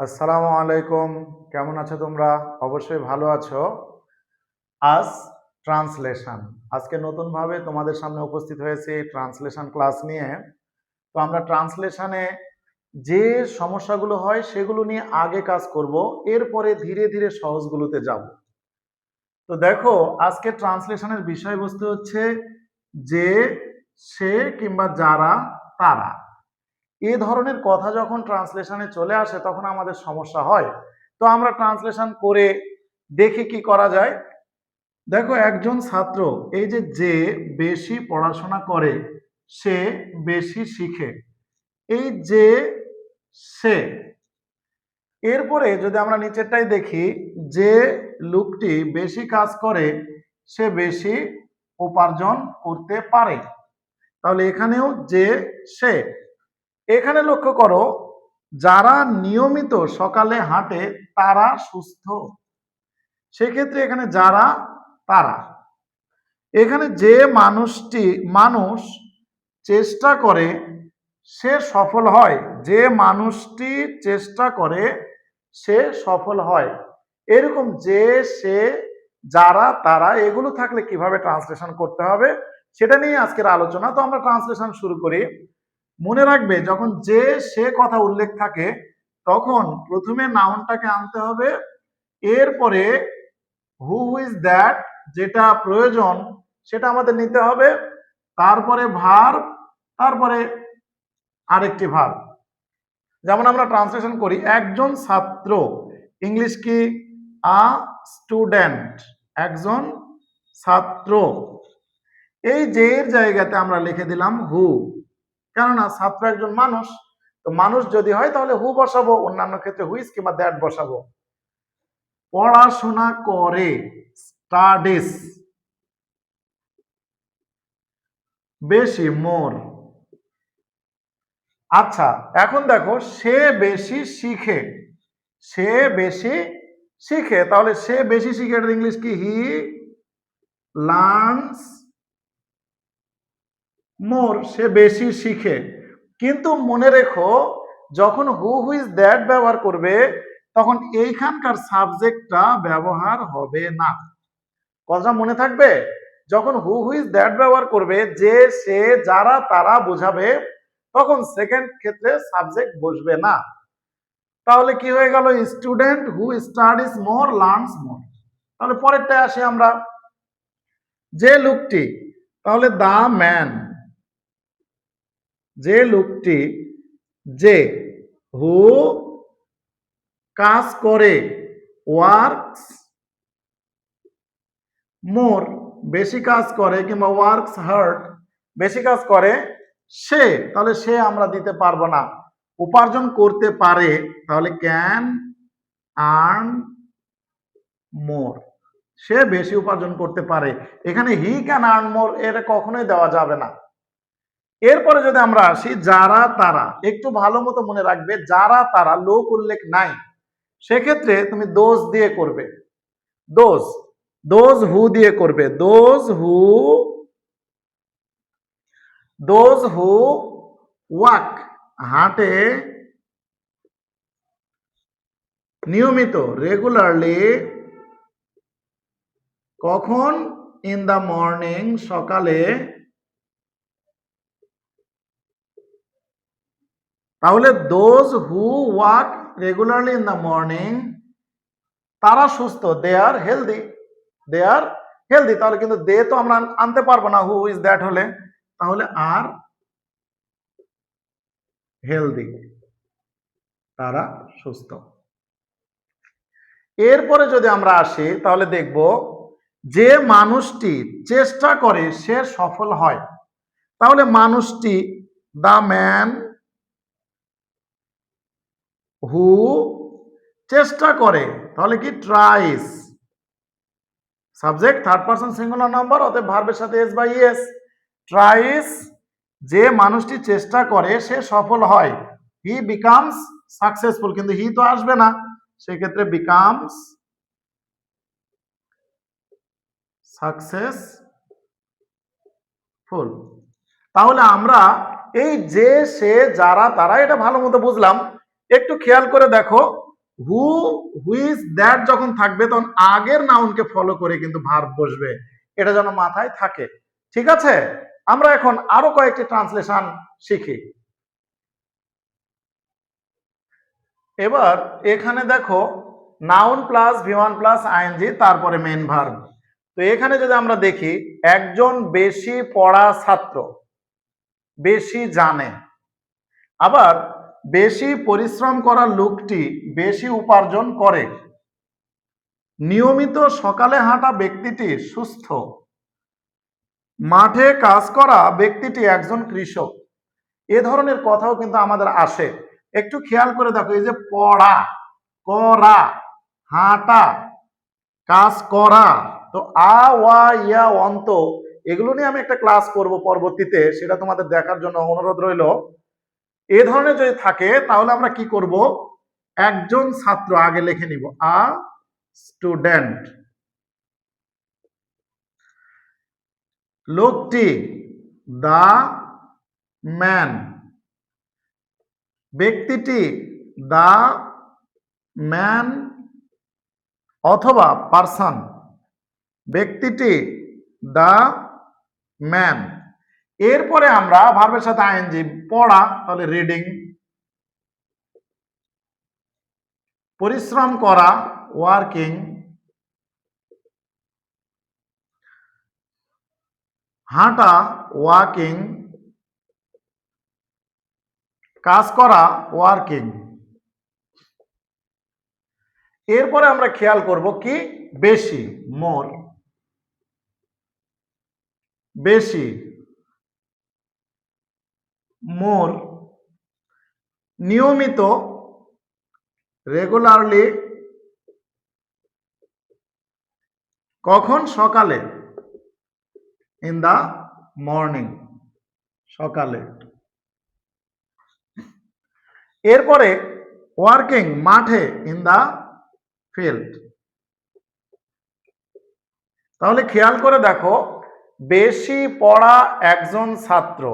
আসসালামু আলাইকুম। কেমন আছো তোমরা? অবশ্যই ভালো আছো। আজ ট্রান্সলেশন। আজকে নতুনভাবে তোমাদের সামনে উপস্থিত হয়েছে এই ট্রান্সলেশন ক্লাস নিয়ে। তো আমরা ট্রান্সলেশনে যে সমস্যাগুলো হয় সেগুলো নিয়ে আগে কাজ করব, এরপরে ধীরে ধীরে সহজগুলোতে যাব। তো দেখো, আজকে ট্রান্সলেশনের বিষয়বস্তু হচ্ছে যে সে কিংবা যারা, তারা। এ ধরনের কথা যখন ট্রান্সলেশনে চলে আসে, তখন আমাদের সমস্যা হয়। তো আমরা ট্রান্সলেশন করে দেখি কি করা যায়? দেখো, একজন ছাত্র, এই যে যে বেশি পড়াশোনা করে, সে বেশি শিখে। এই যে সে, এরপরে যদি আমরা নিচেরটাই দেখি, যে লোকটি বেশি কাজ করে, সে বেশি উপার্জন করতে পারে। তাহলে এখানেও যে সে এখানে লক্ষ্য করো, যারা নিয়মিত সকালে হাঁটে তারা সুস্থ। সেক্ষেত্রে এখানে যারা, তারা। এখানে যে মানুষটি, মানুষ চেষ্টা করে সে সফল হয়। যে মানুষটি চেষ্টা করে সে সফল হয়। এরকম যে, সে, যারা, তারা, এগুলো থাকলে কীভাবে ট্রান্সলেশন করতে হবে, সেটা নিয়ে আজকের আলোচনা। তো আমরা ট্রান্সলেশন শুরু করি। মনে রাখবে, যখন যে সে কথা উল্লেখ থাকে, তখন প্রথমে নাউনটাকে আনতে হবে। এরপরে হু ইজ দ্যাট যেটা প্রয়োজন, সেটা আমাদের নিতে হবে। তারপরে ভার তারপরে আরেকটি ভার যেমন আমরা ট্রান্সলেশন করি, একজন ছাত্র ইংলিশ কি? আ স্টুডেন্ট একজন ছাত্র। এই যে জায়গাতে আমরা লিখে দিলাম হু কেননা ছাত্র একজন মানুষ, তো মানুষ যদি হয় তাহলে হু বসাবো? অন্যান্য ক্ষেত্রে হুইস কিংবা দ্যাট বসাবো। পড়াশোনা করে স্টাডিস বেশি মোর আচ্ছা এখন দেখো, সে বেশি শিখে, সে বেশি শিখে, তাহলে সে বেশি শিখে ইংলিশ কি? হি লার্নস মোর সে বেশি শিখে। কিন্তু মনে রেখো, যখন হু হুইজ দ্যাট ব্যবহার করবে, তখন এইখানকার সাবজেক্টটা ব্যবহার হবে না। কথা মনে থাকবে? যখন হু হুইজ দ্যাট ব্যবহার করবে, যে, সে, যারা, তারা বোঝাবে, তখন সেকেন্ড ক্ষেত্রে সাবজেক্ট বসবে না। তাহলে কি হয়ে গেল? Student who studies more learns more তাহলে পরেরটা আসি আমরা। যে লোকটি, তাহলে দা ম্যান যে লোকটি যে হু কাজ করে, ওয়ার্কস, মোর বেশি কাজ করে কিংবা ওয়ার্কস হার্ড বেশি কাজ করে সে, তাহলে সে আমরা দিতে পারব না। উপার্জন করতে পারে, তাহলে ক্যান আর্ন মোর। সে বেশি উপার্জন করতে পারে। এখানে হি ক্যান আর্ন মোর, এটা কখনোই দেওয়া যাবে না। এরপরে যদি আমরা আসি, যারা তারা, একটু ভালো মতো মনে রাখবে, যারা তারা, লোক উল্লেখ নাই। সেক্ষেত্রে তুমি দোষ দিয়ে করবে। দোষ দোজ হু দিয়ে করবে। Those who those who, walk, হাঁটে নিয়মিত রেগুলারলি কখন? ইন দা মর্নিং সকালে তাহলে those who walk regularly in the morning তারা সুস্থ দে আর হেলদি দে আর হেলদি তাহলে কিন্তু দে তো আমরা আনতে পারব না হু ইজ দ্যাট হলে? তাহলে আর হেলদি তারা সুস্থ। এরপরে যদি আমরা আসি, তাহলে দেখব যে মানুষটি চেষ্টা করে সে সফল হয়। তাহলে মানুষটি দ্য ম্যান হু চেষ্টা করে, তাহলে কি tries subject third person singular number অতএব ভার্বের সাথে এস বাই এস ট্রাইস যে মানুষটি চেষ্টা করে, সে সফল হয়। হি বিকামস সাকসেসফুল কিন্তু হি তো আসবে না। সেক্ষেত্রে বিকামস সাকসেস ফুল তাহলে আমরা এই যে, সে, যারা, তারা এটা ভালো মতো বুঝলাম। একটু খেয়াল করে দেখো। হু হুইজ দ্যাট যখন থাকবে, তখন আগের নাউনকে ফলো করে কিন্তু ভার্ব বসবে। এটা যেন মাথায় থাকে। ঠিক আছে? আমরা এখন আরও কয়েকটি ট্রান্সলেশন শিখি। এবার এখানে দেখো noun plus V one plus I N G তারপরে মেন ভার্ব তো এখানে যদি আমরা দেখি, একজন বেশি পড়া ছাত্র, বেশি জানে। আবার বেশি পরিশ্রম করা লোকটি বেশি উপার্জন করে। নিয়মিত সকালে হাঁটা ব্যক্তিটি সুস্থ। মাঠে কাজ করা ব্যক্তিটি একজন কৃষক। এ ধরনের কথাও কিন্তু আমাদের আসে। একটু খেয়াল করে দেখো, এই যে পড়া, করা, হাঁটা, কাজ করা, তো আ, ওয়া, ইয়া, অন্ত, এগুলো নিয়ে আমি একটা ক্লাস করব পরবর্তীতে, সেটা তোমাদের দেখার জন্য অনুরোধ রইল। এ ধরনের যদি থাকে, তাহলে আমরা কি করব? একজন ছাত্র আগে লিখে নিব, আ স্টুডেন্ট। লোকটি, দা ম্যান। ব্যক্তিটি, দা ম্যান অথবা পার্সন। ব্যক্তিটি, দা ম্যান। এরপরে আমরা ভার্বের সাথে আইএনজি পড়া, তাহলে রিডিং পরিশ্রম করা ওয়ার্কিং হাঁটা ওয়াকিং কাজ করা ওয়ার্কিং এরপরে আমরা খেয়াল করব কি? বেশি মোর বেশি। মোর নিয়মিত রেগুলারলি কখন সকালে? ইন দা মর্নিং সকালে। এরপরে ওয়ার্কিং মাঠে ইন দা ফিল্ড তাহলে খেয়াল করে দেখো, বেশি পড়া একজন ছাত্র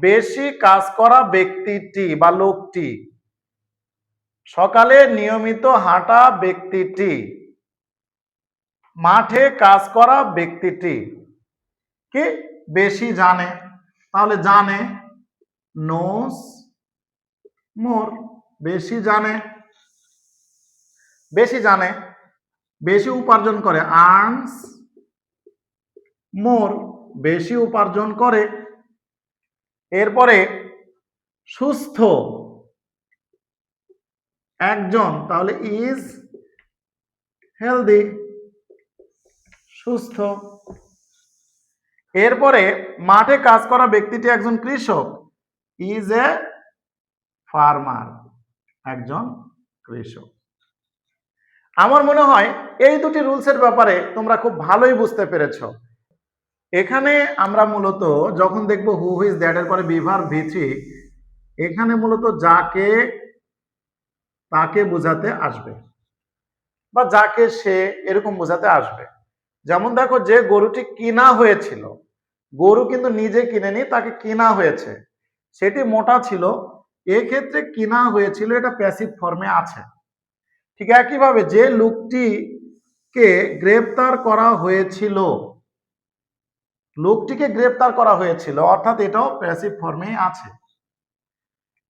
বেশি কাজ করা ব্যক্তিটি বা লোকটি। সকালে নিয়মিত হাঁটা ব্যক্তিটি। মাঠে কাজ করা ব্যক্তিটি। কি বেশি জানে? তাহলে জানে নোস মোর। বেশি জানে। বেশি জানে। বেশি উপার্জন করে আর্নস মোর। বেশি উপার্জন করে এরপরে সুস্থ একজন, তাহলে ইজ হেলদি সুস্থ। এরপরে মাঠে কাজ করা ব্যক্তিটি একজন কৃষক ইজ এ ফার্মার একজন কৃষক। আমার মনে হয় এই দুটি রুলসের ব্যাপারে তোমরা খুব ভালোই বুঝতে পেরেছ। এখানে আমরা মূলত যখন দেখব হু ইজ দ্যাট এর পরে বিভার ভি থ্রি এখানে মূলত যাকে, তাকে বোঝাতে আসবে বা যাকে সে এরকম বোঝাতে আসবে। যেমন দেখো যে গরুটি কিনা হয়েছিল, গরু কিন্তু নিজে কিনেনি, তাকে কিনা হয়েছে। সেটি মোটা ছিল, এক্ষেত্রে কিনা হয়েছিল, এটা প্যাসিভ ফর্মে আছে। ঠিক একইভাবে যে লোকটিকে গ্রেপ্তার করা হয়েছিল লোকটিকে গ্রেপ্তার করা হয়েছিল, অর্থাৎ এটাও প্যাসিভ ফর্মে আছে।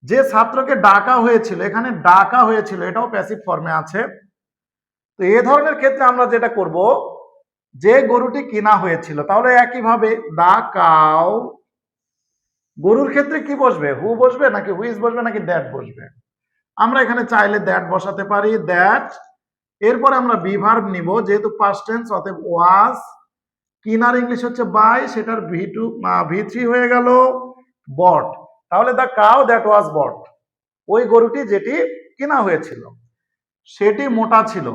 যে ছাত্রকে ডাকা হয়েছিল, এখানে ডাকা হয়েছিল, এটাও প্যাসিভ ফর্মে আছে। তো এ ধরনের ক্ষেত্রে আমরা যেটা করব, যে গরুটি কিনা হয়েছিল, তাহলে একইভাবে কাউ গরুর ক্ষেত্রে কি বসবে? হু বসবে নাকি হুইজ বসবে নাকি দ্যাট বসবে? আমরা এখানে চাইলে দ্যাট বসাতে পারি, দ্যাট। এরপরে আমরা বিভার্ব নিব, যেহেতু পাস্ট টেন্স অতএব ওয়াজ কিনার ইংলিশ হচ্ছে বাই সেটার ভি টু ভি থ্রি হয়ে গেল বট তাহলে the cow that was bought ওই গরুটি যেটি কিনা হয়েছিল, সেটি মোটা ছিল।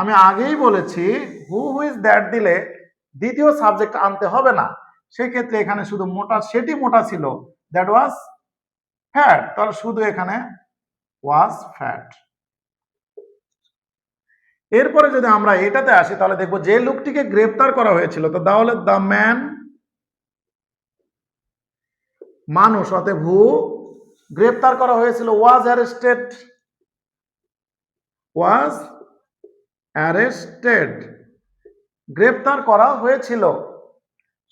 আমি আগেই বলেছি হু হুইজ দ্যাট দিলে দ্বিতীয় সাবজেক্ট আনতে হবে না। সেক্ষেত্রে এখানে শুধু মোটা, সেটি মোটা ছিল দ্যাট ওয়াজ ফ্যাট তাহলে শুধু এখানে ওয়াজ ফ্যাট এরপরে যদি আমরা এটাতে আসি, তাহলে দেখব যে লোকটিকে গ্রেপ্তার করা হয়েছিল, তো তাহলে দ্য ম্যান মানুষ, অতএব হু গ্রেপ্তার করা হয়েছিল ওয়াজ অ্যারেস্টেড ওয়াজ অ্যারেস্টেড গ্রেপ্তার করা হয়েছিল।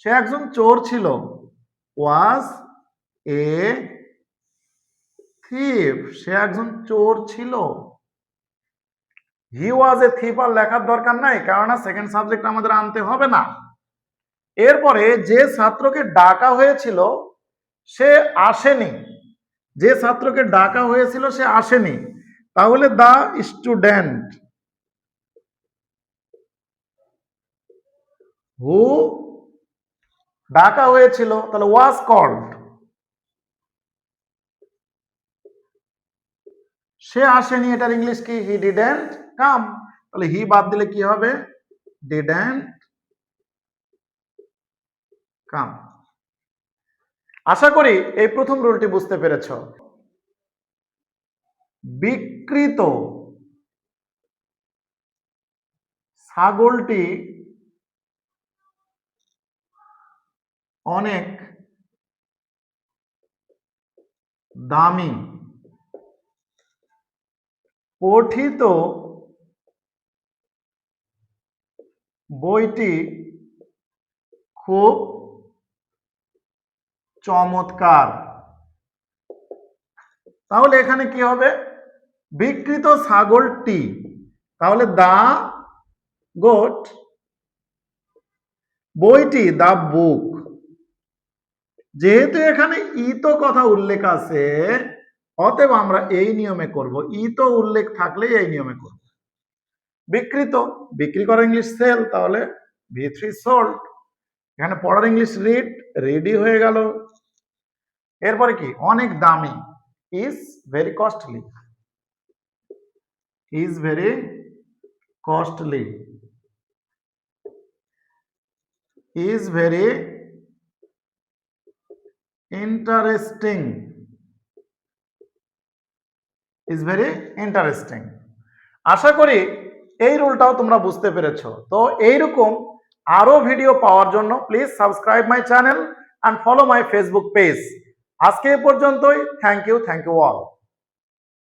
সে একজন চোর ছিল ওয়াজ এ থিপ সে একজন চোর ছিল। হি ওয়াজ এ থিপ আর লেখার দরকার নাই কেননা সেকেন্ড সাবজেক্ট আমাদের আনতে হবে না। এরপরে যে ছাত্রকে ডাকা হয়েছিল, সে আসেনি। যে ছাত্রকে ডাকা হয়েছিল, সে আসেনি। তাহলে দা স্টুডেন্ট। হু ডাকা হয়েছিল, তাহলে ওয়াজ কল্ড সে আসেনি, এটার ইংলিশ কি? হি ডিডেন্ট কাম তাহলে হি বাদ দিলে কি হবে? কাম আশা করি এই প্রথম রুলটি বুঝতে পেরেছ। বিকৃত ছাগলটি অনেক দামি। পঠিত বইটি খুব চমৎকার। তাহলে এখানে কি হবে? বিকৃত ছাগলটি তাহলে দা গোট বইটি, দা বুক। যেহেতু এখানে ইতো কথা উল্লেখ আছে, অতএব আমরা এই নিয়মে করব। ইতো উল্লেখ থাকলে এই নিয়মে করব। বিকৃত। বিক্রি করা ইংলিশ সেল তাহলে ভি থ্রি সোল্ড এখানে পড়ার ইংলিশ রিড রেডি হয়ে গেল। এরপরে কি? অনেক দামি। Is very costly is very costly is very interesting is very interesting আশা করি এই রুলটাও তোমরা বুঝতে পেরেছ। তো এইরকম আরও ভিডিও পাওয়ার জন্য please subscribe my channel and follow my Facebook page আজকে এ পর্যন্তই। Thank you thank you all